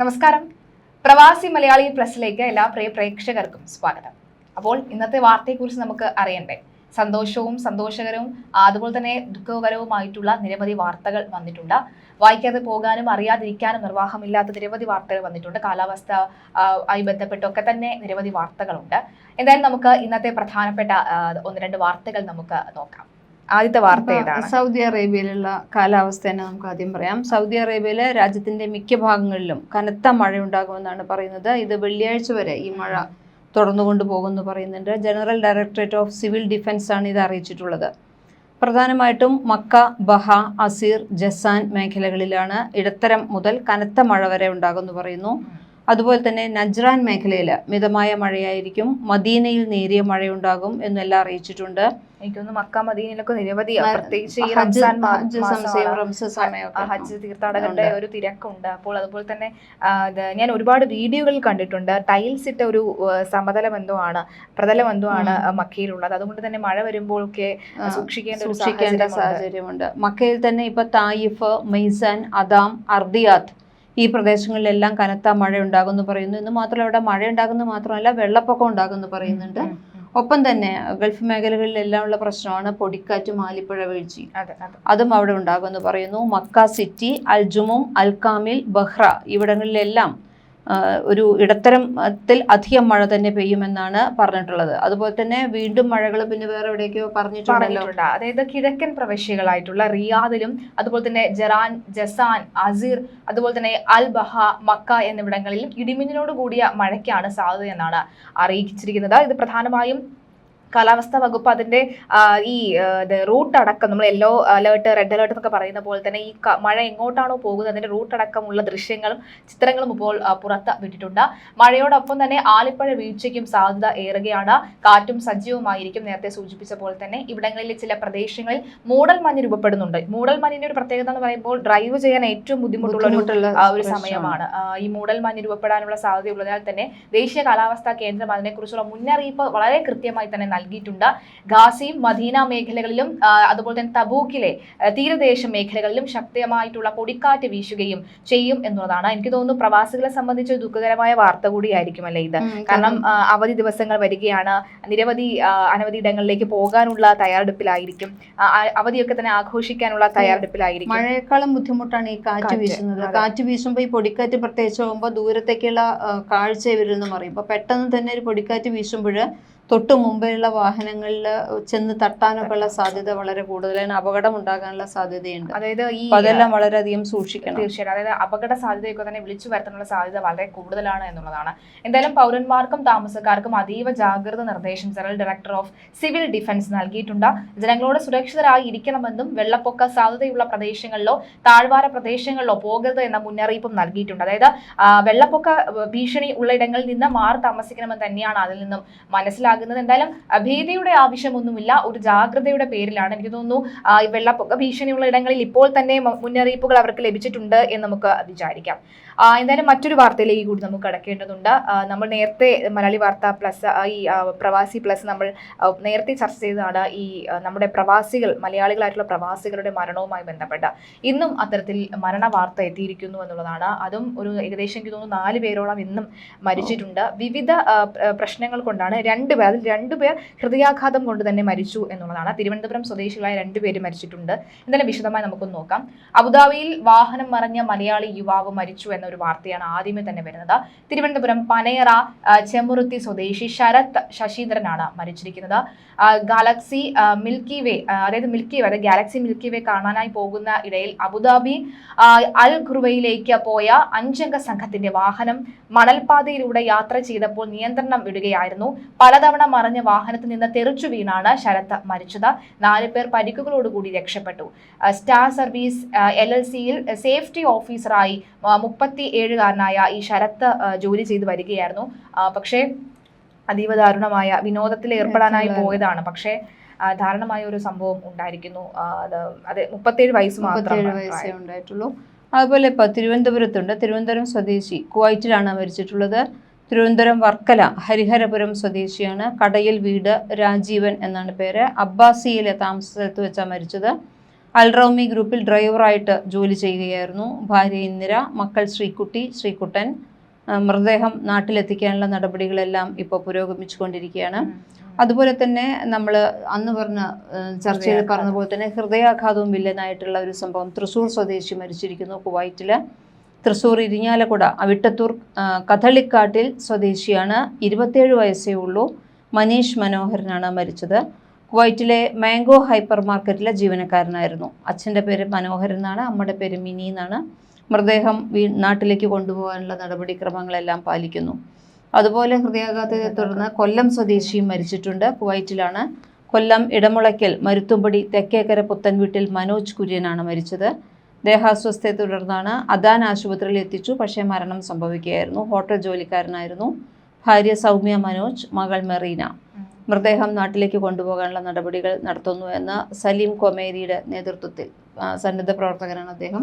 നമസ്കാരം. പ്രവാസി മലയാളി പ്ലസിലേക്ക് എല്ലാ പ്രിയ പ്രേക്ഷകർക്കും സ്വാഗതം. അപ്പോൾ ഇന്നത്തെ വാർത്തയെക്കുറിച്ച് നമുക്ക് അറിയണ്ടേ? സന്തോഷവും സന്തോഷകരവും അതുപോലെ തന്നെ ദുഃഖകരവുമായിട്ടുള്ള നിരവധി വാർത്തകൾ വന്നിട്ടുണ്ട്. വായിക്കാതെ പോകാനും അറിയാതിരിക്കാനും നിർവാഹമില്ലാത്ത നിരവധി വാർത്തകൾ വന്നിട്ടുണ്ട്. കാലാവസ്ഥ ആയി ബന്ധപ്പെട്ടൊക്കെ തന്നെ നിരവധി വാർത്തകളുണ്ട്. എന്തായാലും നമുക്ക് ഇന്നത്തെ പ്രധാനപ്പെട്ട ഒന്ന് രണ്ട് വാർത്തകൾ നമുക്ക് നോക്കാം. ആദ്യത്തെ വാർത്ത ഏതാണ്? സൗദി അറേബ്യയിലുള്ള കാലാവസ്ഥ തന്നെ നമുക്ക് ആദ്യം പറയാം. സൗദി അറേബ്യയിലെ രാജ്യത്തിന്റെ മിക്ക ഭാഗങ്ങളിലും കനത്ത മഴ ഉണ്ടാകുമെന്നാണ് പറയുന്നത്. ഇത് വെള്ളിയാഴ്ച വരെ ഈ മഴ തുടർന്നുകൊണ്ട് പോകുമെന്ന് പറയുന്നുണ്ട്. General directorate of civil defence ആണ് ഇത് അറിയിച്ചിട്ടുള്ളത്. പ്രധാനമായിട്ടും മക്ക ബഹ അസീർ ജസാൻ മേഖലകളിലാണ് ഇടത്തരം മുതൽ കനത്ത മഴ വരെ ഉണ്ടാകുമെന്ന് പറയുന്നു. അതുപോലെ തന്നെ നജ്റാൻ മേഖലയിൽ മിതമായ മഴയായിരിക്കും. മദീനയിൽ നേരിയ മഴയുണ്ടാകും എന്നെല്ലാം അറിയിച്ചിട്ടുണ്ട്. എനിക്കൊന്ന് മക്ക മദീനിലൊക്കെ നിരവധി പ്രത്യേകിച്ച് ഈ ഹജ്ജ് റംസാൻ ഹജ്ജ് തീർത്ഥാടകരുടെ. ഒരു തിരക്കുണ്ട് അപ്പോൾ അതുപോലെ തന്നെ ഞാൻ ഒരുപാട് വീഡിയോകളിൽ കണ്ടിട്ടുണ്ട് ടൈൽസ് ഇട്ട ഒരു സമതല ബന്ധമാണ് പ്രതല ബന്ധമാണ്. മക്കയിലുള്ളത് അതുകൊണ്ട് തന്നെ മഴ വരുമ്പോഴൊക്കെ സൂക്ഷിക്കേണ്ട സൂക്ഷിക്കേണ്ട സാഹചര്യമുണ്ട്. മക്കയിൽ തന്നെ ഇപ്പൊ തായിഫ് മെയ്സാൻ അദാം അർദിയാത്ത് ഈ പ്രദേശങ്ങളിലെല്ലാം കനത്ത മഴ ഉണ്ടാകുമെന്ന് പറയുന്നു ഇന്ന് മാത്രമല്ല അവിടെ മഴ ഉണ്ടാകുന്നത് മാത്രമല്ല വെള്ളപ്പൊക്കം ഉണ്ടാകുമെന്ന് പറയുന്നുണ്ട്. ഒപ്പം തന്നെ ഗൾഫ് മേഖലകളിലെല്ലാം ഉള്ള പ്രശ്നമാണ് പൊടിക്കാറ്റ് മാലിപ്പുഴ വീഴ്ചയും അതെ അവിടെ ഉണ്ടാകുമെന്ന് പറയുന്നു. മക്ക സിറ്റി അൽജുമും അൽകാമിൽ ബഹ്റ ഇവിടങ്ങളിലെല്ലാം ഒരു ഇടത്തരത്തിൽ അധികം മഴ തന്നെ പെയ്യുമെന്നാണ് പറഞ്ഞിട്ടുള്ളത്. അതുപോലെ തന്നെ വീണ്ടും മഴകൾ പിന്നെ വേറെ എവിടെയൊക്കെയോ പറഞ്ഞിട്ടുണ്ടല്ലോ. പറഞ്ഞിട്ടുണ്ട്. അതായത് കിഴക്കൻ പ്രവിശ്യകളായിട്ടുള്ള റിയാദിലും അതുപോലെ തന്നെ ജറാൻ ജസാൻ അസീർ അതുപോലെ തന്നെ അൽ ബഹ മക്ക എന്നിവിടങ്ങളിലും ഇടിമിന്നലോട് കൂടിയ മഴയ്ക്കാണ് സാധ്യത എന്നാണ് അറിയിച്ചിരിക്കുന്നത്. ഇത് പ്രധാനമായും കാലാവസ്ഥാ വകുപ്പ് അതിന്റെ ഈ റൂട്ട് അടക്കം നമ്മൾ യെല്ലോ അലേർട്ട് റെഡ് അലേർട്ട് എന്നൊക്കെ പറയുന്ന പോലെ തന്നെ ഈ മഴ എങ്ങോട്ടാണോ പോകുന്നത് അതിന്റെ റൂട്ട് അടക്കമുള്ള ദൃശ്യങ്ങളും ചിത്രങ്ങളും ഇപ്പോൾ പുറത്ത് വിട്ടിട്ടുണ്ട്. മഴയോടൊപ്പം തന്നെ ആലിപ്പഴ വീഴ്ചയ്ക്കും സാധ്യത ഏറുകയാണ്. കാറ്റും സജീവമായിരിക്കും നേരത്തെ സൂചിപ്പിച്ച പോലെ തന്നെ. ഇവിടങ്ങളിലെ ചില പ്രദേശങ്ങളിൽ മൂടൽ മഞ്ഞ് രൂപപ്പെടുന്നുണ്ട്. മൂടൽ മഞ്ഞിന്റെ ഒരു പ്രത്യേകത എന്ന് പറയുമ്പോൾ ഡ്രൈവ് ചെയ്യാൻ ഏറ്റവും ബുദ്ധിമുട്ടുള്ള ഒരു. സമയമാണ്. ഈ മൂടൽ മഞ്ഞ് രൂപപ്പെടാനുള്ള സാധ്യതയുള്ളതിനാൽ തന്നെ ദേശീയ കാലാവസ്ഥാ കേന്ദ്രം അതിനെക്കുറിച്ചുള്ള മുന്നറിയിപ്പ് വളരെ കൃത്യമായി തന്നെ നൽകിയിട്ടുണ്ട്. ഗാസയും മദീന മേഖലകളിലും അതുപോലെ തന്നെ തബൂക്കിലെ തീരദേശ മേഖലകളിലും ശക്തമായിട്ടുള്ള പൊടിക്കാറ്റ് വീശുകയും ചെയ്യും എന്നുള്ളതാണ്. എനിക്ക് തോന്നുന്നു പ്രവാസികളെ സംബന്ധിച്ച് ദുഃഖകരമായ വാർത്ത കൂടിയായിരിക്കും അല്ലേ ഇത്? കാരണം അവധി ദിവസങ്ങൾ വരികയാണ്. നിരവധി അനവധി ഇടങ്ങളിലേക്ക് പോകാനുള്ള തയ്യാറെടുപ്പിലായിരിക്കും. അവധിയൊക്കെ തന്നെ ആഘോഷിക്കാനുള്ള തയ്യാറെടുപ്പിലായിരിക്കും. മഴയെക്കാളും ബുദ്ധിമുട്ടാണ് ഈ കാറ്റ് വീശുന്നത്. കാറ്റ് വീശുമ്പോൾ ഈ പൊടിക്കാറ്റ് പ്രത്യേകിച്ച് പോകുമ്പോൾ ദൂരത്തേക്കുള്ള കാഴ്ച വരുമെന്ന് പറയും അപ്പൊ പെട്ടെന്ന് തന്നെ ഒരു പൊടിക്കാറ്റ് വീശുമ്പോൾ തൊട്ട് മുമ്പെയുള്ള വാഹനങ്ങളിൽ ചെന്ന് തട്ടാനൊക്കെ ഉള്ള സാധ്യത വളരെ കൂടുതലാണ്. അപകടം ഉണ്ടാകാനുള്ള സാധ്യതയുണ്ട്. അതായത് ഈ അതെല്ലാം വളരെയധികം സൂക്ഷിക്കണം. തീർച്ചയായിട്ടും. അതായത് അപകട സാധ്യതയൊക്കെ തന്നെ വിളിച്ചു വരുത്താനുള്ള സാധ്യത വളരെ കൂടുതലാണ് എന്നുള്ളതാണ്. എന്തായാലും പൗരന്മാർക്കും താമസക്കാർക്കും അതീവ ജാഗ്രത നിർദ്ദേശം general director of civil defence നൽകിയിട്ടുണ്ട്. ജനങ്ങളോട് സുരക്ഷിതരായി ഇരിക്കണമെന്നും വെള്ളപ്പൊക്ക സാധ്യതയുള്ള പ്രദേശങ്ങളിലോ താഴ്വാര പ്രദേശങ്ങളിലോ പോകരുത് എന്ന മുന്നറിയിപ്പും നൽകിയിട്ടുണ്ട്. അതായത് വെള്ളപ്പൊക്ക ഭീഷണി ഉള്ള ഇടങ്ങളിൽ നിന്ന് മാറി താമസിക്കണമെന്ന് തന്നെയാണ് അതിൽ നിന്നും മനസ്സിലാകുന്നത് എന്തായാലും അഭീതിയുടെ ഭീതിയുടെ ആവശ്യമൊന്നുമില്ല. ഒരു ജാഗ്രതയുടെ പേരിലാണ് എനിക്ക് തോന്നുന്നു ഈ വെള്ളപ്പൊക്ക ഭീഷണിയുള്ള ഇടങ്ങളിൽ ഇപ്പോൾ തന്നെ മുന്നറിയിപ്പുകൾ അവർക്ക് ലഭിച്ചിട്ടുണ്ട് എന്ന് നമുക്ക് വിചാരിക്കാം. എന്തായാലും മറ്റൊരു വാർത്തയിലേക്ക് കൂടി നമുക്ക് കടക്കേണ്ടതുണ്ട്. നമ്മൾ നേരത്തെ മലയാളി വാർത്ത പ്ലസ് ഈ പ്രവാസി പ്ലസ് നമ്മൾ നേരത്തെ ചർച്ച ചെയ്തതാണ് ഈ നമ്മുടെ പ്രവാസികൾ മലയാളികളായിട്ടുള്ള പ്രവാസികളുടെ മരണവുമായി ബന്ധപ്പെട്ട. ഇന്നും അത്തരത്തിൽ മരണ വാർത്ത എത്തിയിരിക്കുന്നു എന്നുള്ളതാണ്. അതും ഒരു ഏകദേശം എനിക്ക് തോന്നുന്നു നാല് പേരോളം ഇന്നും മരിച്ചിട്ടുണ്ട്. വിവിധ പ്രശ്നങ്ങൾ കൊണ്ടാണ് രണ്ട് പേർ അതിൽ രണ്ടു പേർ ഹൃദയാഘാതം കൊണ്ട് തന്നെ മരിച്ചു എന്നുള്ളതാണ്. തിരുവനന്തപുരം സ്വദേശികളായ രണ്ടുപേര് മരിച്ചിട്ടുണ്ട്. എന്തായാലും വിശദമായി നമുക്കൊന്ന് നോക്കാം. അബുദാബിയിൽ വാഹനം മറിഞ്ഞ മലയാളി യുവാവ് മരിച്ചു എന്നൊരു വാർത്തയാണ് ആദ്യമേ തന്നെ വരുന്നത്. തിരുവനന്തപുരം പനയറ ചെമ്മുറുത്തി സ്വദേശി ശരത് ശശീന്ദ്രനാണ് മരിച്ചിരിക്കുന്നത്. ഗാലക്സി മിൽക്കി വേ അതായത് മിൽക്കി വേ അതായത് ഗാലക്സി മിൽക്കി വേ കാണാനായി പോകുന്ന ഇടയിൽ അബുദാബി അൽ ഖുർവയിലേക്ക് പോയ അഞ്ചംഗ സംഘത്തിന്റെ വാഹനം മണൽപാതയിലൂടെ യാത്ര ചെയ്തപ്പോൾ നിയന്ത്രണം വിടുകയായിരുന്നു പലതവണ മറിഞ്ഞ വാഹനത്തിൽ നിന്ന് തെറിച്ചു വീണാണ് ശരത് മരിച്ചത്. നാല് പേർ പരിക്കുകളോടുകൂടി രക്ഷപ്പെട്ടു. സ്റ്റാർ സർവീസ് എൽ എൽ സിയിൽ സേഫ്റ്റി ഓഫീസറായി മുപ്പത്തി ഏഴുകാരനായ ഈ ശരത്ത് ജോലി ചെയ്തു വരികയായിരുന്നു. പക്ഷേ അതീവ ദാരുണമായ വിനോദത്തിൽ ഏർപ്പെടാനായി പോയതാണ്. പക്ഷേ ധാരണമായ ദാരുണമായ ഒരു സംഭവം ഉണ്ടായിരിക്കുന്നു. അത് അത് മുപ്പത്തേഴ് വയസ്സ് വയസ്സേ ഉണ്ടായിട്ടുള്ളൂ. അതുപോലെ ഇപ്പൊ തിരുവനന്തപുരത്തുണ്ട്. തിരുവനന്തപുരം സ്വദേശി കുവൈറ്റിലാണ് മരിച്ചിട്ടുള്ളത്. തിരുവനന്തപുരം വർക്കല ഹരിഹരപുരം സ്വദേശിയാണ്. കടയിൽ വീട് രാജീവൻ എന്നാണ് പേര്. അബ്ബാസിയിലെ താമസ സ്ഥലത്ത് വെച്ചാണ് മരിച്ചത്. അൽറൗമി ഗ്രൂപ്പിൽ ഡ്രൈവറായിട്ട് ജോലി ചെയ്യുകയായിരുന്നു. ഭാര്യ ഇന്ദിര മക്കൾ ശ്രീകുട്ടി ശ്രീകുട്ടൻ. മൃതദേഹം നാട്ടിലെത്തിക്കാനുള്ള നടപടികളെല്ലാം ഇപ്പോൾ പുരോഗമിച്ചുകൊണ്ടിരിക്കുകയാണ്. അതുപോലെ തന്നെ നമ്മൾ അന്ന് പറഞ്ഞ ചർച്ചയിൽ പറഞ്ഞ പോലെ തന്നെ ഹൃദയാഘാതവും വില്ലനായിട്ടുള്ള ഒരു സംഭവം. തൃശ്ശൂർ സ്വദേശി മരിച്ചിരിക്കുന്നു കുവൈറ്റിൽ തൃശ്ശൂർ ഇരിഞ്ഞാലക്കുട അവിട്ടത്തൂർ കഥളിക്കാട്ടിൽ സ്വദേശിയാണ്. ഇരുപത്തേഴ് വയസ്സേ ഉള്ളൂ. മനീഷ് മനോഹരനാണ് മരിച്ചത്. കുവൈറ്റിലെ മാംഗോ ഹൈപ്പർ മാർക്കറ്റിലെ ജീവനക്കാരനായിരുന്നു. അച്ഛന്റെ പേര് മനോഹരൻ എന്നാണ് അമ്മയുടെ പേര് മിനി എന്നാണ്. മൃതദേഹം വീ നാട്ടിലേക്ക് കൊണ്ടുപോകാനുള്ള നടപടിക്രമങ്ങളെല്ലാം പാലിക്കുന്നു. അതുപോലെ ഹൃദയാഘാതത്തെ തുടർന്ന് കൊല്ലം സ്വദേശിയും മരിച്ചിട്ടുണ്ട്. കുവൈറ്റിലാണ് കൊല്ലം ഇടമുളയ്ക്കൽ മരുത്തുംപടി തെക്കേക്കര പുത്തൻവീട്ടിൽ മനോജ് കുര്യനാണ് മരിച്ചത്. ദേഹാസ്വസ്ഥയെ തുടർന്നാണ് അദാൻ ആശുപത്രിയിൽ എത്തിച്ചു. പക്ഷേ മരണം സംഭവിക്കുകയായിരുന്നു. ഹോട്ടൽ ജോലിക്കാരനായിരുന്നു. ഭാര്യ സൗമ്യ മനോജ് മകൾ മെറീന. മൃതദേഹം നാട്ടിലേക്ക് കൊണ്ടുപോകാനുള്ള നടപടികൾ നടത്തുന്നു എന്ന സലീം കൊമേരിയുടെ നേതൃത്വത്തിൽ സന്നദ്ധ പ്രവർത്തകനാണ് അദ്ദേഹം.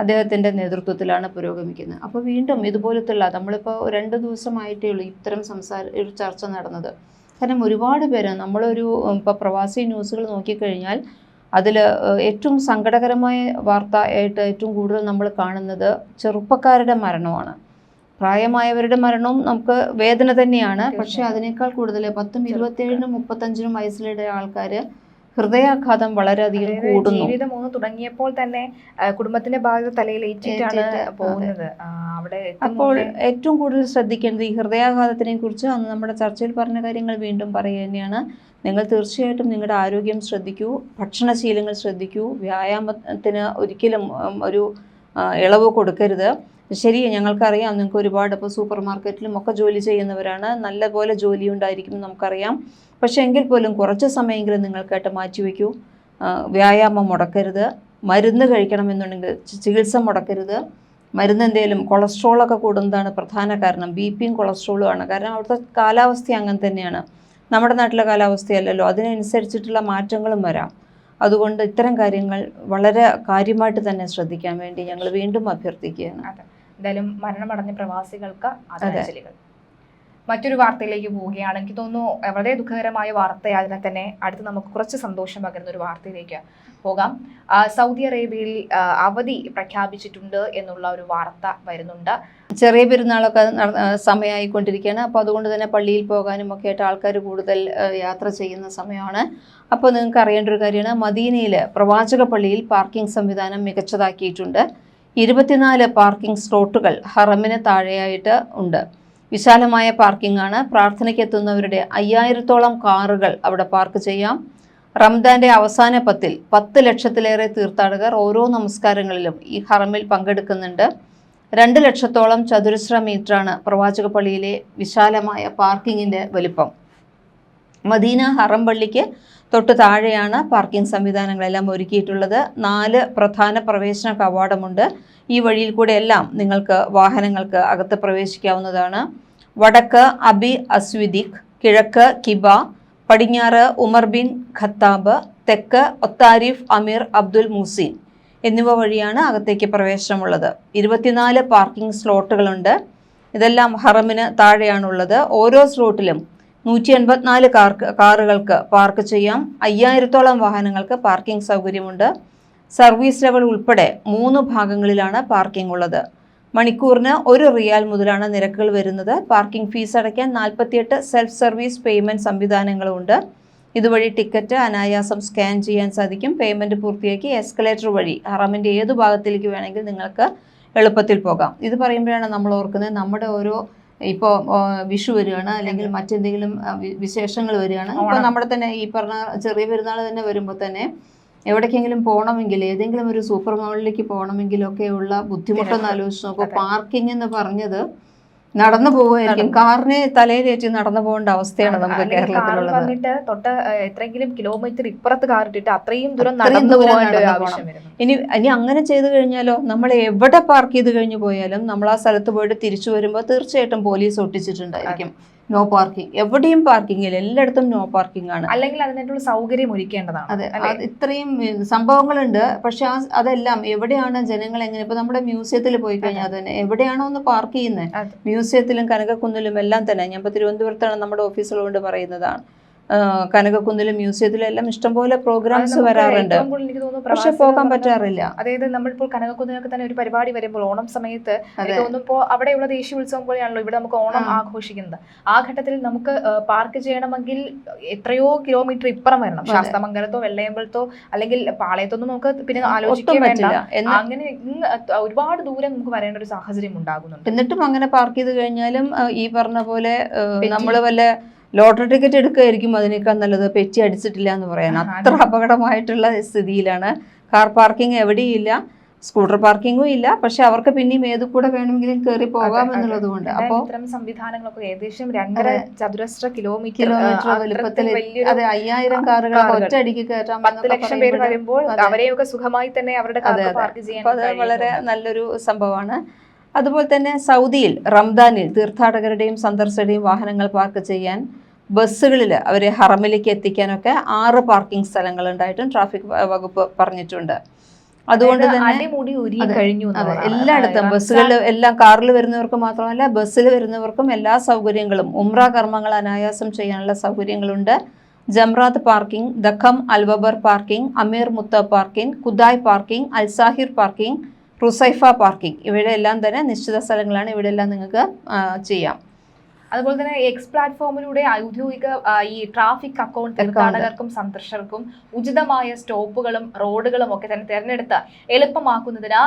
അദ്ദേഹത്തിന്റെ നേതൃത്വത്തിലാണ് പുരോഗമിക്കുന്നത്. അപ്പോൾ വീണ്ടും ഇതുപോലത്തുള്ള നമ്മളിപ്പോൾ രണ്ട് ദിവസമായിട്ടേ ഉള്ളൂ ഇത്തരം സംസാര ഒരു ചർച്ച നടന്നത്. കാരണം ഒരുപാട് പേര് നമ്മളൊരു ഇപ്പോൾ പ്രവാസി ന്യൂസുകൾ നോക്കിക്കഴിഞ്ഞാൽ അതിൽ ഏറ്റവും സങ്കടകരമായ വാർത്ത ആയിട്ട് ഏറ്റവും കൂടുതൽ നമ്മൾ കാണുന്നത് ചെറുപ്പക്കാരുടെ മരണമാണ്. പ്രായമായവരുടെ മരണവും നമുക്ക് വേദന തന്നെയാണ്. പക്ഷെ അതിനേക്കാൾ കൂടുതൽ പത്തും ഇരുപത്തിയേഴിനും മുപ്പത്തഞ്ചിനും വയസ്സിലുള്ള ആൾക്കാർ ഹൃദയാഘാതം വളരെയധികം കൂടുന്നു. ജീവിതം ഒന്ന് തുടങ്ങിയപ്പോൾ തന്നെ കുടുംബത്തിന്റെ ഭാഗത്ത് തലയിൽ ഏറ്റിട്ടാണ്. പോകുന്നത്. അവിടെ അപ്പോൾ ഏറ്റവും കൂടുതൽ ശ്രദ്ധിക്കേണ്ടത് ഈ ഹൃദയാഘാതത്തിനെ കുറിച്ച് അന്ന് നമ്മുടെ ചർച്ചയിൽ പറഞ്ഞ കാര്യങ്ങൾ വീണ്ടും പറയുക തന്നെയാണ്. നിങ്ങൾ തീർച്ചയായിട്ടും നിങ്ങളുടെ ആരോഗ്യം ശ്രദ്ധിക്കൂ ഭക്ഷണശീലങ്ങൾ ശ്രദ്ധിക്കൂ വ്യായാമത്തിന് ഒരിക്കലും ഒരു ഇളവ് കൊടുക്കരുത്. ശരി ഞങ്ങൾക്കറിയാം. നിങ്ങൾക്ക് ഒരുപാട് ഇപ്പോൾ സൂപ്പർ മാർക്കറ്റിലും ഒക്കെ ജോലി ചെയ്യുന്നവരാണ്. നല്ലപോലെ ജോലി ഉണ്ടായിരിക്കും നമുക്കറിയാം. പക്ഷേ എങ്കിൽ പോലും കുറച്ച് സമയമെങ്കിലും നിങ്ങൾക്കായിട്ട് മാറ്റിവെക്കൂ വ്യായാമം മുടക്കരുത്. മരുന്ന് കഴിക്കണമെന്നുണ്ടെങ്കിൽ ചികിത്സ മുടക്കരുത്. മരുന്ന് എന്തെങ്കിലും കൊളസ്ട്രോളൊക്കെ കൂടുന്നതാണ് പ്രധാന കാരണം. ബി പിയും കൊളസ്ട്രോളും ആണ്. കാരണം അവിടുത്തെ കാലാവസ്ഥ അങ്ങനെ തന്നെയാണ്. നമ്മുടെ നാട്ടിലെ കാലാവസ്ഥയല്ലല്ലോ അതിനനുസരിച്ചിട്ടുള്ള മാറ്റങ്ങളും വരാം. അതുകൊണ്ട് ഇത്തരം കാര്യങ്ങൾ വളരെ കാര്യമായിട്ട് തന്നെ ശ്രദ്ധിക്കാൻ വേണ്ടി ഞങ്ങൾ വീണ്ടും അഭ്യർത്ഥിക്കുകയാണ്. എന്തായാലും മരണമടഞ്ഞ പ്രവാസികൾക്ക് ആദരാഞ്ജലികൾ മറ്റൊരു വാർത്തയിലേക്ക് പോവുകയാണ്. എനിക്ക് തോന്നുന്നു വളരെ ദുഃഖകരമായ വാർത്തയായതിനാൽ തന്നെ അടുത്ത് നമുക്ക് കുറച്ച് സന്തോഷം പകരുന്ന ഒരു വാർത്തയിലേക്ക് പോകാം. സൗദി അറേബ്യയിൽ അവധി പ്രഖ്യാപിച്ചിട്ടുണ്ട് എന്നുള്ള ഒരു വാർത്ത വരുന്നുണ്ട്. ചെറിയ പെരുന്നാളൊക്കെ സമയമായിക്കൊണ്ടിരിക്കുകയാണ്. അപ്പോൾ അതുകൊണ്ട് തന്നെ പള്ളിയിൽ പോകാനും ഒക്കെ ആയിട്ട് ആൾക്കാർ കൂടുതൽ യാത്ര ചെയ്യുന്ന സമയമാണ്. അപ്പോൾ നിങ്ങൾക്ക് അറിയേണ്ട ഒരു കാര്യമാണ് മദീനയിൽ പ്രവാചക പള്ളിയിൽ പാർക്കിംഗ് സംവിധാനം മികച്ചതാക്കിയിട്ടുണ്ട്. ഇരുപത്തിനാല് പാർക്കിംഗ് സ്ലോട്ടുകൾ ഹറമിന് താഴെയായിട്ട് ഉണ്ട്. വിശാലമായ പാർക്കിംഗ് ആണ് പ്രാർത്ഥനയ്ക്ക് എത്തുന്നവരുടെ അയ്യായിരത്തോളം കാറുകൾ അവിടെ പാർക്ക് ചെയ്യാം. റംദാന്റെ അവസാന പത്തിൽ പത്ത് ലക്ഷത്തിലേറെ തീർത്ഥാടകർ ഓരോ നമസ്കാരങ്ങളിലും ഈ ഹറമിൽ പങ്കെടുക്കുന്നുണ്ട്. രണ്ട് ലക്ഷത്തോളം ചതുരശ്ര മീറ്ററാണ് പ്രവാചക പള്ളിയിലെ വിശാലമായ പാർക്കിങ്ങിന്റെ വലിപ്പം. മദീന ഹറം പള്ളിക്ക് തൊട്ട് താഴെയാണ് പാർക്കിംഗ് സംവിധാനങ്ങളെല്ലാം ഒരുക്കിയിട്ടുള്ളത്. നാല് പ്രധാന പ്രവേശന കവാടമുണ്ട് ഈ വഴിയിൽ കൂടെ എല്ലാം നിങ്ങൾക്ക് വാഹനങ്ങൾക്ക് അകത്ത് പ്രവേശിക്കാവുന്നതാണ്. വടക്ക് അബി അസ്വിദിഖ് കിഴക്ക് കിബ പടിഞ്ഞാറ് ഉമർ ബിൻ ഖത്താബ് തെക്ക് ഒത്താരിഫ് അമീർ അബ്ദുൽ മുസീൻ എന്നിവ വഴിയാണ് അകത്തേക്ക് പ്രവേശനമുള്ളത്. ഇരുപത്തിനാല് പാർക്കിംഗ് സ്ലോട്ടുകളുണ്ട്. ഇതെല്ലാം ഹറമിന് താഴെയാണുള്ളത്. ഓരോ സ്ലോട്ടിലും നൂറ്റി എൺപത്തിനാല് കാറുകൾക്ക് പാർക്ക് ചെയ്യാം. അയ്യായിരത്തോളം വാഹനങ്ങൾക്ക് പാർക്കിംഗ് സൗകര്യമുണ്ട്. സർവീസ് ലെവൽ ഉൾപ്പെടെ മൂന്ന് ഭാഗങ്ങളിലാണ് പാർക്കിംഗ് ഉള്ളത്. മണിക്കൂറിന് ഒരു റിയാൽ മുതലാണ് നിരക്കുകൾ വരുന്നത്. പാർക്കിംഗ് ഫീസ് അടയ്ക്കാൻ നാൽപ്പത്തിയെട്ട് സെൽഫ് സർവീസ് പേയ്മെന്റ് സംവിധാനങ്ങളുമുണ്ട് ഇതുവഴി ടിക്കറ്റ് അനായാസം സ്കാൻ ചെയ്യാൻ സാധിക്കും. പേയ്മെന്റ് പൂർത്തിയാക്കി എസ്കലേറ്റർ വഴി ഹറമിന്റെ ഏത് ഭാഗത്തിലേക്ക് വേണമെങ്കിൽ നിങ്ങൾക്ക് എളുപ്പത്തിൽ പോകാം. ഇത് പറയുമ്പോഴാണ് നമ്മൾ ഓർക്കുന്നത് നമ്മുടെ ഓരോ ഇപ്പോൾ വിഷു വരികയാണ് അല്ലെങ്കിൽ മറ്റെന്തെങ്കിലും വിശേഷങ്ങൾ വരികയാണ് ഇപ്പോൾ ഓണം. നമ്മുടെ തന്നെ ഈ പറഞ്ഞ ചെറിയ പെരുന്നാൾ തന്നെ വരുമ്പോൾ തന്നെ എവിടേക്കെങ്കിലും പോകണമെങ്കിൽ ഏതെങ്കിലും ഒരു സൂപ്പർ മാളിലേക്ക് പോകണമെങ്കിലൊക്കെയുള്ള ബുദ്ധിമുട്ടൊന്ന് ആലോചിച്ച് നോക്കുക. പാർക്കിംഗ് എന്ന് പറഞ്ഞത് നടന്നു പോവുമായിരിക്കും കാറിനെ തലയിലേറ്റി നടന്നു പോകേണ്ട അവസ്ഥയാണ് നമുക്ക് കേരളത്തിൽ കേരളത്തിലുള്ളത്. വന്നിട്ട് തൊട്ട് എത്രയെങ്കിലും കിലോമീറ്റർ ഇപ്പുറത്ത് കാറിട്ടിട്ട് അത്രയും ദൂരം നടന്നു പോകേണ്ട ഇനി ഇനി അങ്ങനെ ചെയ്തു കഴിഞ്ഞാലോ? നമ്മൾ എവിടെ പാർക്ക് ചെയ്ത് കഴിഞ്ഞു പോയാലും നമ്മൾ ആ സ്ഥലത്ത് പോയിട്ട് തിരിച്ചു വരുമ്പോൾ തീർച്ചയായിട്ടും പോലീസ് ഒട്ടിച്ചിട്ടുണ്ടായിരിക്കും. നോ പാർക്കിംഗ് എവിടെയും പാർക്കിംഗ് ഇല്ല. എല്ലായിടത്തും നോ പാർക്കിംഗ് ആണ്. അല്ലെങ്കിൽ അതിനായിട്ടുള്ള സൗകര്യം ഒരുക്കേണ്ടതാണ്. അതെ. അത് ഇത്രയും സംഭവങ്ങളുണ്ട്. പക്ഷെ അതെല്ലാം എവിടെയാണ് ജനങ്ങൾ എങ്ങനെ? ഇപ്പൊ നമ്മുടെ മ്യൂസിയത്തിൽ പോയി കഴിഞ്ഞാൽ തന്നെ എവിടെയാണോ ഒന്ന് പാർക്ക് ചെയ്യുന്നത് മ്യൂസിയത്തിലും കനകക്കുന്നിലും എല്ലാം തന്നെ. ഞാൻ ഇപ്പൊ തിരുവനന്തപുരത്താണ് നമ്മുടെ ഓഫീസുകൾ കൊണ്ട് പറയുന്നതാണ്. കനകക്കുന്നിലും മ്യൂസിയത്തിലും എല്ലാം ഇഷ്ടംപോലെ അത് പ്രോഗ്രാംസ് വരാറുണ്ട്. പക്ഷെ പോകാൻ പറ്റാറില്ല. അതായത് നമ്മളിപ്പോൾ കനകക്കുന്നിലൊക്കെ തന്നെ ഒരു പരിപാടി വരുമ്പോൾ ഓണം സമയത്ത് ഇപ്പോൾ അവിടെയുള്ള ദേശീയ ഉത്സവം പോലെയാണല്ലോ ഇവിടെ നമുക്ക് ഓണം. ആഘോഷിക്കുന്നത്. ആ ഘട്ടത്തിൽ നമുക്ക് പാർക്ക് ചെയ്യണമെങ്കിൽ എത്രയോ കിലോമീറ്റർ ഇപ്പുറം വരണം. ശാസ്തമംഗലത്തോ വെള്ളയമ്പലത്തോ അല്ലെങ്കിൽ പാളയത്തൊന്നും നമുക്ക് പിന്നെ ആലോചിക്കാൻ വേണ്ട. പറ്റില്ല. അങ്ങനെ ഒരുപാട് ദൂരം നമുക്ക് വരേണ്ട ഒരു സാഹചര്യം ഉണ്ടാകുന്നുണ്ട്. എന്നിട്ടും അങ്ങനെ പാർക്ക് ചെയ്ത് കഴിഞ്ഞാലും ഈ പറഞ്ഞ പോലെ. നമ്മൾ വല്ല ലോട്ടറി ടിക്കറ്റ് എടുക്കുകയായിരിക്കും അതിനേക്കാൾ നല്ലത്. പെറ്റി അടിച്ചിട്ടില്ല എന്ന് പറയാൻ. അത്ര അപകടമായിട്ടുള്ള സ്ഥിതിയിലാണ്. കാർ പാർക്കിംഗ് എവിടെയില്ല സ്കൂട്ടർ പാർക്കിങ്ങും ഇല്ല. പക്ഷെ അവർക്ക് പിന്നെയും ഏത് കൂടെ വേണമെങ്കിലും കയറി പോകാം എന്നുള്ളത് കൊണ്ട്. അപ്പോൾ ഇത്തരം സംവിധാനങ്ങളൊക്കെ ഏകദേശം രണ്ടര ചതുരശ്ര കിലോമീറ്റർ കിലോമീറ്റർ വലുപ്പത്തിൽ അതെ അയ്യായിരം കാറുകൾ. ഒറ്റയടിക്ക് കയറ്റാൻ പത്ത് ലക്ഷം പേര് വരുമ്പോൾ. അവരെയൊക്കെ സുഖമായി തന്നെ അവരുടെ പാർക്ക് ചെയ്യാൻ വളരെ നല്ലൊരു സംഭവമാണ്. അതുപോലെ തന്നെ സൗദിയിൽ റംദാനിൽ തീർത്ഥാടകരുടെയും സന്ദർശകരുടെയും വാഹനങ്ങൾ പാർക്ക് ചെയ്യാൻ ബസ്സുകളിൽ അവരെ ഹറമിലേക്ക് എത്തിക്കാനൊക്കെ ആറ് പാർക്കിംഗ് സ്ഥലങ്ങൾ ഉണ്ടായിട്ടും ട്രാഫിക് വകുപ്പ് പറഞ്ഞിട്ടുണ്ട് അതുകൊണ്ട് തന്നെ കഴിഞ്ഞു. എല്ലായിടത്തും ബസ്സുകളിൽ എല്ലാം കാറിൽ വരുന്നവർക്ക് മാത്രമല്ല ബസ്സിൽ വരുന്നവർക്കും എല്ലാ സൗകര്യങ്ങളും ഉംറ കർമ്മങ്ങൾ അനായാസം ചെയ്യാനുള്ള സൗകര്യങ്ങളുണ്ട് ജംറാത്ത് പാർക്കിംഗ് ദഖം അൽബബർ പാർക്കിംഗ് അമീർ മുത്ത പാർക്കിംഗ് കുദായ് പാർക്കിംഗ് അൽസാഹിർ പാർക്കിംഗ് റുസൈഫ പാർക്കിംഗ്. ഇവിടെ എല്ലാം തന്നെ നിശ്ചിത സ്ഥലങ്ങളാണ് ഇവിടെ എല്ലാം നിങ്ങൾക്ക് ചെയ്യാം. അതുപോലെ തന്നെ എക്സ് പ്ലാറ്റ്ഫോമിലൂടെ ഔദ്യോഗിക ഈ ട്രാഫിക് അക്കൗണ്ട് തീർത്ഥാടകർക്കും സന്ദർശകർക്കും ഉചിതമായ സ്റ്റോപ്പുകളും റോഡുകളും ഒക്കെ തന്നെ തിരഞ്ഞെടുത്ത് എളുപ്പമാക്കുന്നതിന്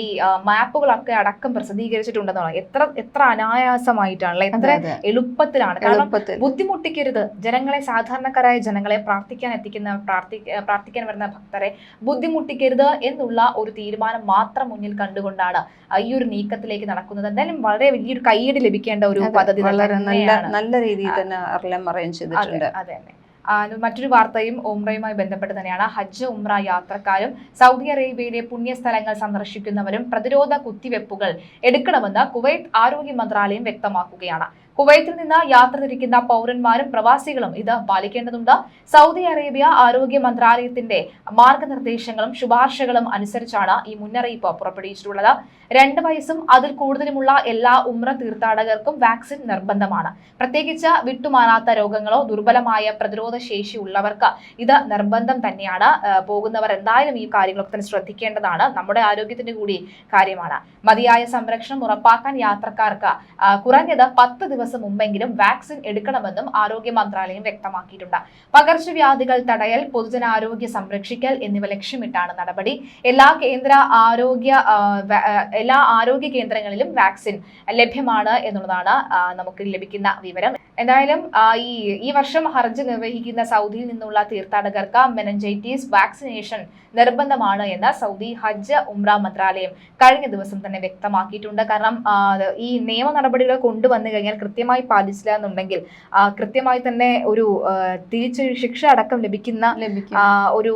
ഈ മാപ്പുകളൊക്കെ അടക്കം പ്രസിദ്ധീകരിച്ചിട്ടുണ്ടെന്നാണ്. എത്ര എത്ര അനായാസമായിട്ടാണല്ലേ? എത്ര. എളുപ്പത്തിലാണ്. കാരണം ബുദ്ധിമുട്ടിക്കരുത്. ജനങ്ങളെ സാധാരണക്കാരായ ജനങ്ങളെ പ്രാർത്ഥിക്കാൻ എത്തിക്കുന്ന പ്രാർത്ഥി പ്രാർത്ഥിക്കാൻ വരുന്ന ഭക്തരെ ബുദ്ധിമുട്ടിക്കരുത് എന്നുള്ള ഒരു തീരുമാനം മാത്രം മുന്നിൽ കണ്ടുകൊണ്ടാണ് ഈ ഒരു നീക്കത്തിലേക്ക് നടക്കുന്നത്. എന്തായാലും വളരെ വലിയൊരു കൈയ്യടി ലഭിക്കേണ്ട ഒരു പദ്ധതി വളരെ നല്ല നല്ല രീതിയിൽ തന്നെ അർലം അറേഞ്ച് ചെയ്തിട്ടുണ്ട്. അതെ തന്നെ മറ്റൊരു വാർത്തയും ഉംറയുമായി ബന്ധപ്പെട്ട് തന്നെയാണ്. ഹജ്ജ് ഉംറ യാത്രക്കാരും സൗദി അറേബ്യയിലെ പുണ്യസ്ഥലങ്ങൾ സന്ദർശിക്കുന്നവരും പ്രതിരോധ കുത്തിവെപ്പുകൾ എടുക്കണമെന്ന് കുവൈത്ത് ആരോഗ്യ മന്ത്രാലയം വ്യക്തമാക്കുകയാണ്. കുവൈത്തിൽ നിന്ന് യാത്ര തിരിക്കുന്ന പൗരന്മാരും പ്രവാസികളും ഇത് പാലിക്കേണ്ടതുണ്ട്. സൗദി അറേബ്യ ആരോഗ്യ മന്ത്രാലയത്തിന്റെ മാർഗനിർദ്ദേശങ്ങളും ശുപാർശകളും അനുസരിച്ചാണ് ഈ മുന്നറിയിപ്പ് പുറപ്പെടുവിച്ചിട്ടുള്ളത്. രണ്ട് വയസ്സും അതിൽ കൂടുതലുമുള്ള എല്ലാ ഉമ്ര തീർത്ഥാടകർക്കും വാക്സിൻ നിർബന്ധമാണ്. പ്രത്യേകിച്ച് വിട്ടുമാറാത്ത രോഗങ്ങളോ ദുർബലമായ പ്രതിരോധ ശേഷി ഉള്ളവർക്ക് ഇത് നിർബന്ധം തന്നെയാണ്. പോകുന്നവർ എന്തായാലും ഈ കാര്യങ്ങളൊക്കെ തന്നെ ശ്രദ്ധിക്കേണ്ടതാണ്. നമ്മുടെ ആരോഗ്യത്തിന്റെ കൂടി കാര്യമാണ്. മതിയായ സംരക്ഷണം ഉറപ്പാക്കാൻ യാത്രക്കാർക്ക് കുറഞ്ഞത് പത്ത് ദിവസം മുമ്പെങ്കിലും വാക്സിൻ എടുക്കണമെന്നും ആരോഗ്യ മന്ത്രാലയം വ്യക്തമാക്കിയിട്ടുണ്ട്. പകർച്ചവ്യാധികൾ തടയൽ പൊതുജനാരോഗ്യ സംരക്ഷിക്കൽ എന്നിവ ലക്ഷ്യമിട്ടാണ് നടപടി. എല്ലാ കേന്ദ്ര ആരോഗ്യ എല്ലാ ആരോഗ്യ കേന്ദ്രങ്ങളിലും വാക്സിൻ ലഭ്യമാണ് എന്നുള്ളതാണ് നമുക്ക് ലഭിക്കുന്ന വിവരം. എന്തായാലും ഈ ഈ വർഷം ഹർജ് നിർവഹിക്കുന്ന സൗദിയിൽ നിന്നുള്ള തീർത്ഥാടകർക്ക് മെനഞ്ചൈറ്റീസ് വാക്സിനേഷൻ നിർബന്ധമാണ് എന്ന് സൗദി ഹജ്ജ് ഉംറ മന്ത്രാലയം കഴിഞ്ഞ ദിവസം തന്നെ വ്യക്തമാക്കിയിട്ടുണ്ട്. കാരണം ഈ നിയമ നടപടികൾ കൊണ്ടുവന്നു കഴിഞ്ഞാൽ കൃത്യമായി പാലിച്ചില്ല എന്നുണ്ടെങ്കിൽ കൃത്യമായി തന്നെ ഒരു തിരിച്ചൊരു ശിക്ഷ അടക്കം ലഭിക്കുന്ന ഒരു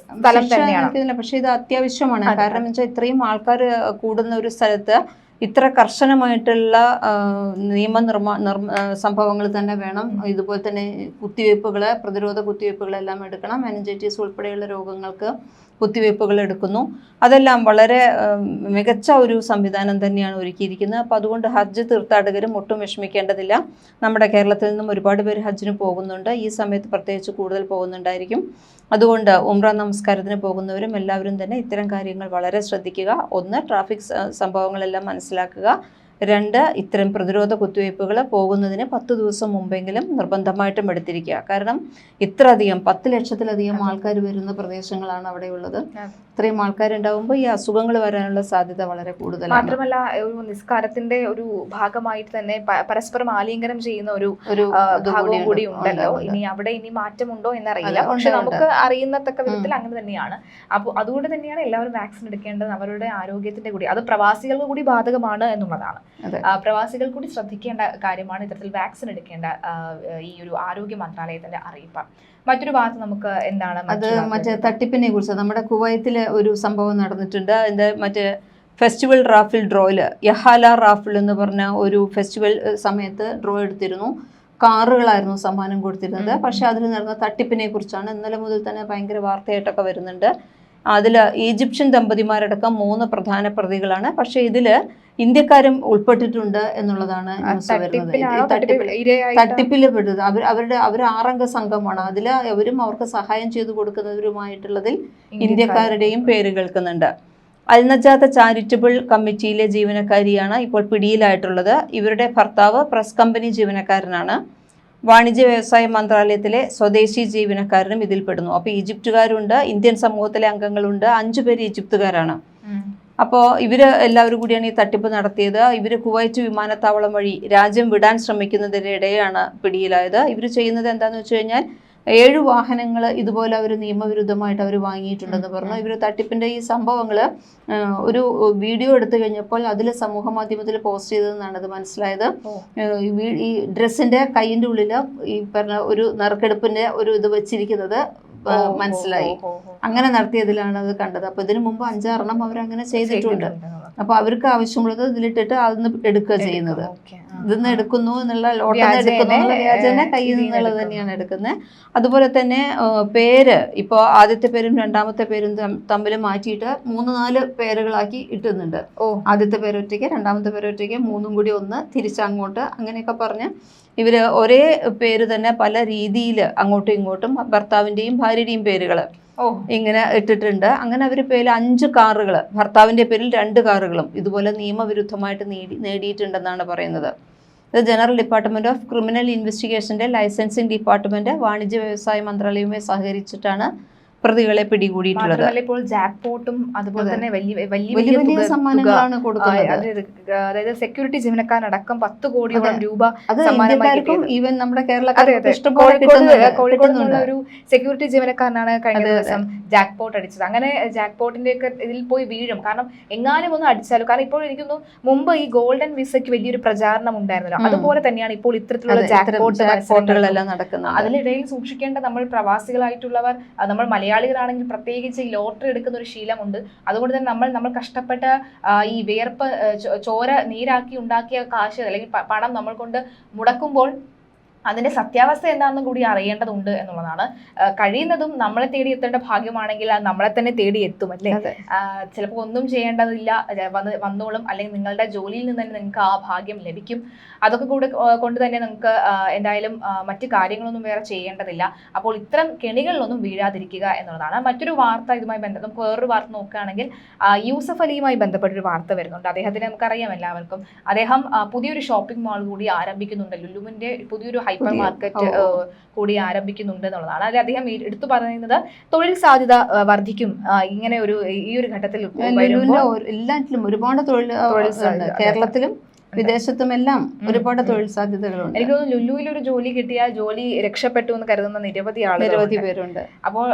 സ്ഥലം തന്നെയാണ്. പക്ഷേ ഇത് അത്യാവശ്യമാണ്. കാരണം വെച്ചാൽ ഇത്രയും ആൾക്കാർ കൂടുന്ന ഒരു സ്ഥലത്ത് ഇത്ര കർശനമായിട്ടുള്ള നിയമ നിയമനിർമ്മാ നിർമ്മ സംഭവങ്ങൾ തന്നെ വേണം. ഇതുപോലെ തന്നെ കുത്തിവയ്പ്പുകൾ പ്രതിരോധ കുത്തിവയ്പ്പുകളെല്ലാം എടുക്കണം. മെനഞ്ചൈറ്റീസ് ഉൾപ്പെടെയുള്ള രോഗങ്ങൾക്ക് കുത്തിവയ്പ്പുകൾ എടുക്കുന്നു. അതെല്ലാം വളരെ മികച്ച ഒരു സംവിധാനം തന്നെയാണ് ഒരുക്കിയിരിക്കുന്നത്. അപ്പോൾ അതുകൊണ്ട് ഹജ്ജ് തീർത്ഥാടകരും ഒട്ടും വിഷമിക്കേണ്ടതില്ല. നമ്മുടെ കേരളത്തിൽ നിന്നും ഒരുപാട് പേര് ഹജ്ജിന് പോകുന്നുണ്ട്. ഈ സമയത്ത് പ്രത്യേകിച്ച് കൂടുതൽ പോകുന്നുണ്ടായിരിക്കും. അതുകൊണ്ട് ഉംറ നമസ്കാരത്തിന് പോകുന്നവരും എല്ലാവരും തന്നെ ഇത്തരം കാര്യങ്ങൾ വളരെ ശ്രദ്ധിക്കുക. ഒന്ന് ട്രാഫിക് സംഭവങ്ങളെല്ലാം മനസ്സിലാക്കുക. രണ്ട് ഇത്തരം പ്രതിരോധ കുത്തിവയ്പ്പുകൾ പോകുന്നതിന് പത്ത് ദിവസം മുമ്പെങ്കിലും നിർബന്ധമായിട്ടും എടുത്തിരിക്കുക. കാരണം ഇത്രയധികം പത്ത് ലക്ഷത്തിലധികം ആൾക്കാർ വരുന്ന പ്രദേശങ്ങളാണ് അവിടെയുള്ളത്. ഇത്രയും ആൾക്കാരുണ്ടാവുമ്പോൾ ഈ അസുഖങ്ങൾ വരാനുള്ള സാധ്യത വളരെ കൂടുതലാണ്. മാത്രമല്ല ഒരു നിസ്കാരത്തിന്റെ ഒരു ഭാഗമായിട്ട് തന്നെ പരസ്പരം ആലിംഗനം ചെയ്യുന്ന ഒരു ഒരു ഭാഗവും കൂടി ഉണ്ടല്ലോ. ഇനി അവിടെ ഇനി മാറ്റമുണ്ടോ എന്നറിയില്ല. പക്ഷെ നമുക്ക് അറിയുന്നത്തക്ക വിധത്തിൽ അങ്ങനെ തന്നെയാണ്. അപ്പോൾ അതുകൊണ്ട് തന്നെയാണ് എല്ലാവരും വാക്സിൻ എടുക്കേണ്ടത് അവരുടെ ആരോഗ്യത്തിന്റെ കൂടി. അത് പ്രവാസികൾക്ക് കൂടി ബാധകമാണ് എന്നുള്ളതാണ്. പ്രവാസികൾ കൂടി ശ്രദ്ധിക്കേണ്ട കാര്യമാണ് ഇത്തരത്തിൽ വാക്സിൻ എടുക്കേണ്ട ഈ ഒരു ആരോഗ്യ മന്ത്രാലയത്തിന്റെ അറിയിപ്പ്. മറ്റൊരു ഭാഗത്ത് നമുക്ക് എന്താണ് അത് മറ്റേ? തട്ടിപ്പിനെ കുറിച്ച് നമ്മുടെ കുവൈത്തിൽ ഒരു സംഭവം നടന്നിട്ടുണ്ട്. അതിന്റെ മറ്റേ ഫെസ്റ്റിവൽ റാഫിൽ ഡ്രോയിൽ യഹാല റാഫിൽ എന്ന് പറഞ്ഞ ഒരു ഫെസ്റ്റിവൽ സമയത്ത് ഡ്രോ എടുത്തിരുന്നു. കാറുകളായിരുന്നു സമ്മാനം കൊടുത്തിരുന്നത്. പക്ഷെ അതിൽ നടന്ന തട്ടിപ്പിനെ കുറിച്ചാണ് ഇന്നലെ മുതൽ തന്നെ ഭയങ്കര വാർത്തയായിട്ടൊക്കെ വരുന്നുണ്ട്. അതിൽ ഈജിപ്ഷ്യൻ ദമ്പതിമാരടക്കം മൂന്ന് പ്രധാന പ്രതികളാണ്. പക്ഷേ ഇതിൽ ഇന്ത്യക്കാരും ഉൾപ്പെട്ടിട്ടുണ്ട് എന്നുള്ളതാണ് ന്യൂസ് വരുന്നത്. തട്ടിപ്പിൽ പെട്ടത് അവർ അവരുടെ അവർ ആറംഗ സംഘമാണ്. അതിൽ അവരും അവർക്ക് സഹായം ചെയ്തു കൊടുക്കുന്നവരുമായിട്ടുള്ളതിൽ ഇന്ത്യക്കാരുടെയും പേര് കേൾക്കുന്നുണ്ട്. അൽനജാത്ത ചാരിറ്റബിൾ കമ്മിറ്റിയിലെ ജീവനക്കാരിയാണ് ഇപ്പോൾ പിടിയിലായിട്ടുള്ളത്. ഇവരുടെ ഭർത്താവ് പ്രസ് കമ്പനി ജീവനക്കാരനാണ്. വാണിജ്യ വ്യവസായ മന്ത്രാലയത്തിലെ സ്വദേശി ജീവനക്കാരനും ഇതിൽപ്പെടുന്നു. അപ്പോൾ ഈജിപ്തുകാരുണ്ട് ഇന്ത്യൻ സമൂഹത്തിലെ അംഗങ്ങളുണ്ട്. അഞ്ചു പേര് ഈജിപ്തുകാരാണ്. അപ്പോൾ ഇവർ എല്ലാവരും കൂടിയാണ് ഈ തട്ടിപ്പ് നടത്തിയത്. ഇവർ കുവൈറ്റ് വിമാനത്താവളം വഴി രാജ്യം വിടാൻ ശ്രമിക്കുന്നതിനിടെയാണ് പിടിയിലായത്. ഇവർ ചെയ്യുന്നത് എന്താണെന്ന് വെച്ച് കഴിഞ്ഞാൽ ഏഴ് വാഹനങ്ങൾ ഇതുപോലെ അവർ നിയമവിരുദ്ധമായിട്ട് അവർ വാങ്ങിയിട്ടുണ്ടെന്ന് പറഞ്ഞു. ഇവർ തട്ടിപ്പിന്റെ ഈ സംഭവങ്ങൾ ഒരു വീഡിയോ എടുത്തു കഴിഞ്ഞപ്പോൾ അതിൽ സമൂഹ മാധ്യമത്തിൽ പോസ്റ്റ് ചെയ്തതെന്നാണ് ഇത് മനസ്സിലായത്. ഈ ഡ്രസ്സിന്റെ കൈയിന്റെ ഉള്ളിൽ ഈ പറഞ്ഞ ഒരു നറുക്കെടുപ്പിന്റെ ഒരു ഇത് വെച്ചിരിക്കുന്നത് മനസ്സിലായി. അങ്ങനെ നടത്തിയതിലാണ് അത് കണ്ടത്. അപ്പൊ ഇതിനു മുമ്പ് അഞ്ചാറെണ്ണം അവരങ്ങനെ ചെയ്തിട്ടുണ്ട്. അപ്പൊ അവർക്ക് ആവശ്യമുള്ളത് ഇതിലിട്ടിട്ട് അതിന്ന് എടുക്കുക ചെയ്യുന്നത്. ഇതിന്ന് എടുക്കുന്നു എന്നുള്ള ലോട്ടം എടുക്കുന്നു എന്നുള്ള വ്യാജന കയ്യിൽ നിന്നുള്ളത് തന്നെയാണ് എടുക്കുന്നത്. അതുപോലെ തന്നെ പേര്. ഇപ്പോൾ ആദ്യത്തെ പേരും രണ്ടാമത്തെ പേരും തമ്മിൽ തമ്മിൽ മാറ്റിയിട്ട് മൂന്ന് നാല് പേരുകളാക്കി ഇട്ടുന്നുണ്ട്. ഓ. ആദ്യത്തെ പേരൊറ്റയ്ക്ക് രണ്ടാമത്തെ പേരൊറ്റയ്ക്ക് മൂന്നും കൂടി ഒന്ന് തിരിച്ചങ്ങോട്ട് അങ്ങനെയൊക്കെ പറഞ്ഞ് ഇവർ ഒരേ പേര് തന്നെ പല രീതിയിൽ അങ്ങോട്ടും ഇങ്ങോട്ടും ഭർത്താവിന്റെയും ഭാര്യയുടെയും പേരുകൾ ഇങ്ങനെ ഇട്ടിട്ടുണ്ട്. അങ്ങനെ അവർ പേരിൽ അഞ്ച് കാറുകൾ ഭർത്താവിന്റെ പേരിൽ രണ്ട് കാറുകളും ഇതുപോലെ നിയമവിരുദ്ധമായിട്ട് നേടി നേടിയിട്ടുണ്ടെന്നാണ് പറയുന്നത്. ഇത് ജനറൽ ഡിപ്പാർട്ട്മെന്റ് ഓഫ് ക്രിമിനൽ ഇൻവെസ്റ്റിഗേഷന്റെ ലൈസൻസിംഗ് ഡിപ്പാർട്ട്മെന്റ് വാണിജ്യ വ്യവസായ മന്ത്രാലയവുമായി സഹകരിച്ചിട്ടാണ് പ്രതികളെ പിടികൂടിയിട്ടുള്ളത്. ഇപ്പോൾ ജാക്ക് പോട്ടും അതുപോലെ തന്നെ വലിയ വലിയ വലിയ സമ്മാനങ്ങളാണ് കൊടുക്കുന്നത്. അതായത് സെക്യൂരിറ്റി ജീവനക്കാരനടക്കം പത്ത് കോടിയോളം. രൂപ സമ്മാനമായിരിക്കും. ഈവൻ നമ്മുടെ കേരളത്തിൽ കോഴിക്കോട് ഒരു സെക്യൂരിറ്റി ജീവനക്കാരനാണ് കഴിഞ്ഞ. ദിവസം ജാക്ക് പോട്ട് അടിച്ചത്. അങ്ങനെ ജാക്ക് പോട്ടിന്റെ ഒക്കെ ഇതിൽ പോയി വീഴും. കാരണം എങ്ങാനും ഒന്ന് അടിച്ചാലും കാരണം ഇപ്പോൾ എനിക്കൊന്നു മുമ്പ് ഈ ഗോൾഡൻ വിസയ്ക്ക് വലിയൊരു പ്രചാരണം ഉണ്ടായിരുന്നല്ലോ. അതുപോലെ തന്നെയാണ് ഇപ്പോൾ ഇത്തരത്തിലുള്ള ജാക്ക് പോട്ട് അതിനിടയിൽ സൂക്ഷിക്കേണ്ട നമ്മൾ പ്രവാസികളായിട്ടുള്ളവർ നമ്മൾ നമ്മൾ മലയാളികളാണെങ്കിൽ പ്രത്യേകിച്ച് ഈ ലോട്ടറി എടുക്കുന്ന ഒരു ശീലമുണ്ട്. അതുകൊണ്ട് തന്നെ നമ്മൾ നമ്മൾ കഷ്ടപ്പെട്ട ഈ വിയർപ്പ് ചോര നീരാക്കി ഉണ്ടാക്കിയ കാശ് അല്ലെങ്കിൽ പണം നമ്മൾ കൊണ്ട് മുടക്കുമ്പോൾ അതിന്റെ സത്യാവസ്ഥ എന്താണെന്നും കൂടി അറിയേണ്ടതുണ്ട് എന്നുള്ളതാണ്. കഴിയുന്നതും നമ്മളെ തേടി എത്തേണ്ട ഭാഗ്യമാണെങ്കിൽ അത് നമ്മളെ തന്നെ തേടി എത്തും അല്ലേ? ചിലപ്പോൾ ഒന്നും ചെയ്യേണ്ടതില്ല. വന്ന് വന്നോളും. അല്ലെങ്കിൽ നിങ്ങളുടെ ജോലിയിൽ നിന്ന് തന്നെ നിങ്ങൾക്ക് ആ ഭാഗ്യം ലഭിക്കും. അതൊക്കെ കൂടെ കൊണ്ട് തന്നെ നിങ്ങൾക്ക് എന്തായാലും മറ്റു കാര്യങ്ങളൊന്നും വേറെ ചെയ്യേണ്ടതില്ല. അപ്പോൾ ഇത്തരം കെണികളിലൊന്നും വീഴാതിരിക്കുക എന്നുള്ളതാണ്. മറ്റൊരു വാർത്ത ഇതുമായി ബന്ധം നമുക്ക് വേറൊരു വാർത്ത നോക്കുകയാണെങ്കിൽ യൂസഫ് അലിയുമായി ബന്ധപ്പെട്ടൊരു വാർത്ത വരുന്നുണ്ട്. അദ്ദേഹത്തിന് നമുക്കറിയാം എല്ലാവർക്കും. അദ്ദേഹം പുതിയൊരു ഷോപ്പിംഗ് മാൾ കൂടി ആരംഭിക്കുന്നുണ്ട്. ലുലുവിന്റെ പുതിയൊരു ഹൈപ്പർ പുതിയ- മാർക്കറ്റ്. കൂടി ആരംഭിക്കുന്നുണ്ട് എന്നുള്ളതാണ്. അതിൽ അദ്ദേഹം എടുത്തു പറയുന്നത് തൊഴിൽ സാധ്യത വർദ്ധിക്കും. ഇങ്ങനെ ഒരു ഈ ഒരു ഘട്ടത്തിൽ എല്ലാറ്റിലും ഒരുപാട് തൊഴിൽ കേരളത്തിലും വിദേശത്തും എല്ലാം ഒരുപാട് തൊഴിൽ സാധ്യതകളുണ്ട്. എനിക്ക് തോന്നുന്നു ലുലുവിൽ ഒരു ജോലി കിട്ടിയാൽ ജോലി രക്ഷപ്പെട്ടു എന്ന് കരുതുന്ന നിരവധി നിരവധി പേരുണ്ട്. അപ്പോൾ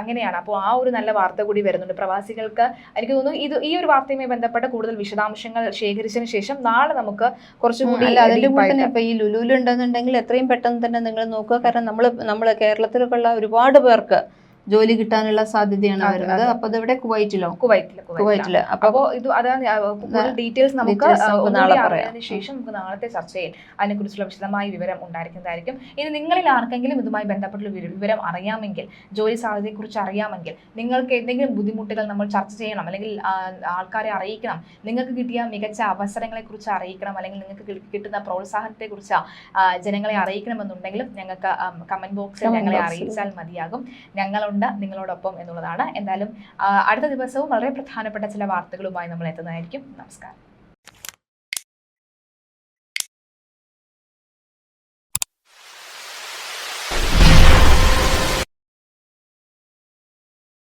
അങ്ങനെയാണ്. അപ്പോൾ ആ ഒരു നല്ല വാർത്ത കൂടി വരുന്നുണ്ട്. പ്രവാസികൾക്ക് എനിക്ക് തോന്നുന്നു ഇത് ഈ ഒരു വാർത്തയുമായി ബന്ധപ്പെട്ട കൂടുതൽ വിശദാംശങ്ങൾ ശേഖരിച്ചതിന് ശേഷം നാളെ നമുക്ക് കുറച്ചുകൂടി അതിന്റെ കൂടെ തന്നെ ഇപ്പൊ ഈ ലുലുവിലുണ്ടെന്നുണ്ടെങ്കിൽ എത്രയും പെട്ടെന്ന് തന്നെ നിങ്ങൾ നോക്കുക. കാരണം നമ്മൾ നമ്മൾ കേരളത്തിലൊക്കെയുള്ള ഒരുപാട് പേർക്ക് ജോലി കിട്ടാനുള്ള സാധ്യതയാണ് വരുന്നത്. അപ്പൊ ഇതെവിടെ? കുവൈറ്റിലോ? കുവൈറ്റിൽ കുവൈറ്റിൽ. അപ്പൊ ഇത് അതാണ് ഡീറ്റെയിൽസ് നമുക്ക് നാളെ പറയാം. ശേഷം നമുക്ക് നാളത്തെ ചർച്ച ചർച്ചയിൽ അതിനെക്കുറിച്ചുള്ള വിശദമായ വിവരം ഉണ്ടായിരിക്കുന്നതായിരിക്കും. ഇനി നിങ്ങളിൽ ആർക്കെങ്കിലും ഇതുമായി ബന്ധപ്പെട്ടുള്ള വിവരം അറിയാമെങ്കിൽ ജോലി സാധ്യതയെ കുറിച്ച് അറിയാമെങ്കിൽ നിങ്ങൾക്ക് എന്തെങ്കിലും ബുദ്ധിമുട്ടുകൾ നമ്മൾ ചർച്ച ചെയ്യണം അല്ലെങ്കിൽ ആൾക്കാരെ അറിയിക്കണം നിങ്ങൾക്ക് കിട്ടിയ മികച്ച അവസരങ്ങളെ കുറിച്ച് അറിയിക്കണം അല്ലെങ്കിൽ നിങ്ങൾക്ക് കിട്ടുന്ന പ്രോത്സാഹനത്തെ കുറിച്ച് ജനങ്ങളെ അറിയിക്കണമെന്നുണ്ടെങ്കിലും ഞങ്ങൾക്ക് കമന്റ് ബോക്സിൽ ഞങ്ങളെ അറിയിച്ചാൽ മതിയാകും. ഞങ്ങളുണ്ട് നിങ്ങളോടൊപ്പം എന്നുള്ളതാണ്. എന്തായാലും അടുത്ത ദിവസവും വളരെ പ്രധാനപ്പെട്ട ചില വാർത്തകളുമായി നമ്മൾ എത്തുന്നതായിരിക്കും നമസ്കാരം.